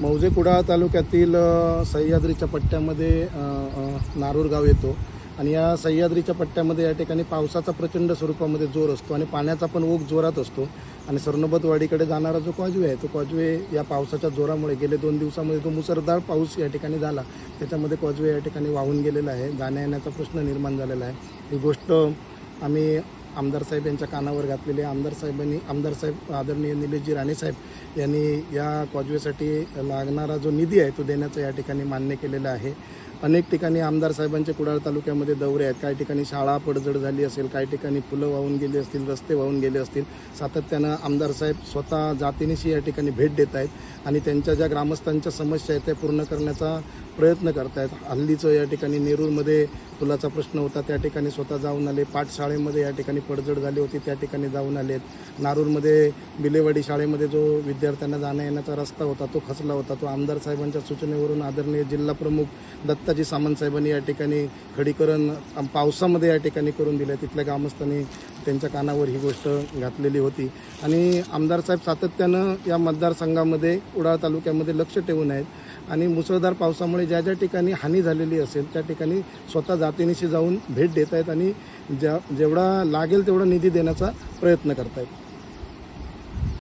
मौजे कुडाळ तालुक्यातील सह्याद्रीच्या पट्ट्यामध्ये नारूर गाव येतो. आणि या सह्याद्रीच्या पट्ट्यामध्ये या ठिकाणी पावसाचा प्रचंड स्वरूपामध्ये जोर असतो आणि पाण्याचा पण ओघ जोरात असतो. आणि सरनोबतवाडीकडे जाणारा जो कॉजवे आहे तो कॉजवे या पावसाच्या जोरामुळे गेले दोन दिवसामध्ये जो मुसळधार पाऊस या ठिकाणी झाला. त्याच्यामध्ये कॉजवे या ठिकाणी वाहून गेलेला आहे. जाण्या येण्याचा प्रश्न निर्माण झालेला आहे. ही गोष्ट आम्ही आमदार साहेब यांच्या कानावर घातलेले आमदार साहेबांनी आमदार साहेब आदरणीय निलेशजी राणेसाहेब यांनी या कॉजवेसाठी लागणारा जो निधी आहे तो देण्याचं या ठिकाणी मान्य केलेलं आहे. अनेक ठिकाणी आमदार साहेबांचे कुडाळ तालुक्यामध्ये दौरे आहेत. काही ठिकाणी शाळा पडझड झाली असेल काही ठिकाणी फुलं वाहून गेली असतील रस्ते वाहून गेले असतील. सातत्यानं आमदार साहेब स्वतः जातीनिशी या ठिकाणी भेट देत आहेत आणि त्यांच्या ज्या ग्रामस्थांच्या समस्या आहेत त्या पूर्ण करण्याचा प्रयत्न करतायत. हल्लीचं या ठिकाणी नेरूरमध्ये पुलाचा प्रश्न होता. त्या ठिकाणी स्वतः जाऊन आले. पाठशाळेमध्ये या ठिकाणी पडझड झाली होती त्या ठिकाणी जाऊन आलेत. नारूरमध्ये बिलेवाडी शाळेमध्ये जो विद्यार्थ्यांना जाण्या येण्याचा रस्ता होता तो खचला होता. तो आमदार साहेबांच्या सूचनेवरून आदरणीय जिल्हा प्रमुख दत्ताजी सामंत साहेबांनी या ठिकाणी खडीकरण पावसामध्ये या ठिकाणी करून दिलं. तिथल्या ग्रामस्थांनी त्यांच्या कानावर ही गोष्ट घातलेली होती. आणि आमदार साहेब सातत्यानं या मतदारसंघामध्ये उडाळ तालुक्यामध्ये लक्ष ठेवून आहेत. आणि मुसळधार पावसामुळे ज्या ज्या ठिकाणी हानी झालेली असेल त्या ठिकाणी स्वतः जातीनिशी जाऊन भेट देत आहेत आणि ज्या जेवढा लागेल तेवढा निधी देण्याचा प्रयत्न करतायत